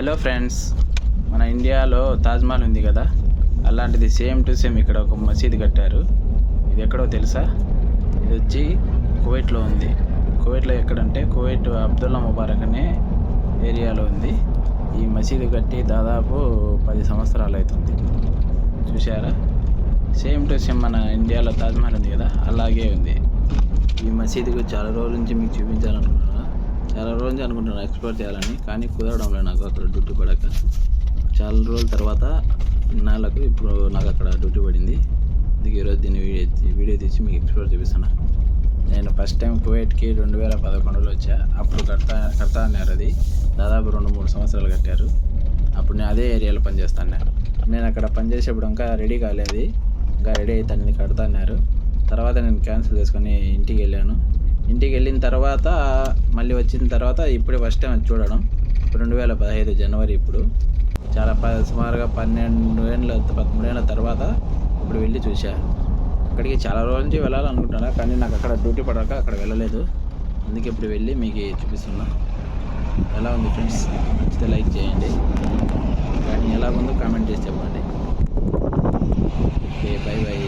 Hello friends మన ఇండియాలో తాజ్మహల్ ఉంది కదా? అలాంటిది సేమ్ టు సేమ్ ఇక్కడ ఒక మసీద్ కట్టారు. ఇది ఎక్కడో తెలుసా? ఇది వచ్చి కువైట్లో ఉంది. కువైట్లో ఎక్కడంటే కువైట్ అబ్దుల్లా ముబారక్ అనే ఏరియాలో ఉంది. ఈ మసీదు కట్టి దాదాపు పది సంవత్సరాలు అవుతుంది. చూసారా సేమ్ టు సేమ్ మన ఇండియాలో తాజ్మహల్ ఉంది కదా? అలాగే ఉంది. ఈ మసీదుకు చాలా రోజుల నుంచి మీకు చూపించాలనుకున్నాను చాలా రోజుల నుంచి అనుకుంటున్నాను ఎక్స్ప్లోర్ చేయాలని కానీ కుదరడం లేదు నాకు అక్కడ డ్యూటీ పడక. చాలా రోజుల తర్వాత ఇన్నాళ్ళకు ఇప్పుడు నాకు అక్కడ డ్యూటీ పడింది. అందుకే ఈరోజు దీన్ని వీడియో వీడియో తీసి మీకు ఎక్స్ప్లోర్ చూపిస్తాను నేను ఫస్ట్ టైం కువైట్కి రెండు వేల పదకొండులో వచ్చా. అప్పుడు కడతా కడతా అన్నారు అది. దాదాపు రెండు మూడు సంవత్సరాలు కట్టారు. అప్పుడు నేను అదే ఏరియాలో పనిచేస్తాను నేను నేను అక్కడ పనిచేసేప్పుడు ఇంకా రెడీ కాలేదు. ఇంకా రెడీ అయితే అన్ని కడతా అన్నారు. తర్వాత నేను క్యాన్సిల్ చేసుకొని ఇంటికి వెళ్ళాను. ఇంటికి వెళ్ళిన తర్వాత మళ్ళీ వచ్చిన తర్వాత ఇప్పుడే ఫస్ట్ టైం చూడడం. రెండు వేల పదహైదు జనవరి ఇప్పుడు. చాలా ప సుమారుగా పన్నెండు ఏళ్ళ పదమూడేళ్ళ తర్వాత ఇప్పుడు వెళ్ళి చూసా అక్కడికి చాలా రోజుల నుంచి వెళ్ళాలనుకుంటున్నా కానీ నాకు అక్కడ డ్యూటీ పడక అక్కడ వెళ్ళలేదు. అందుకే ఇప్పుడు వెళ్ళి మీకు చూపిస్తున్నా. ఎలా ఉంది ఫ్రెండ్స్? నచ్చితే లైక్ చేయండి. కానీ ఎలా ఉందో కామెంట్ చేసి చెప్పండి. Okay bye bye.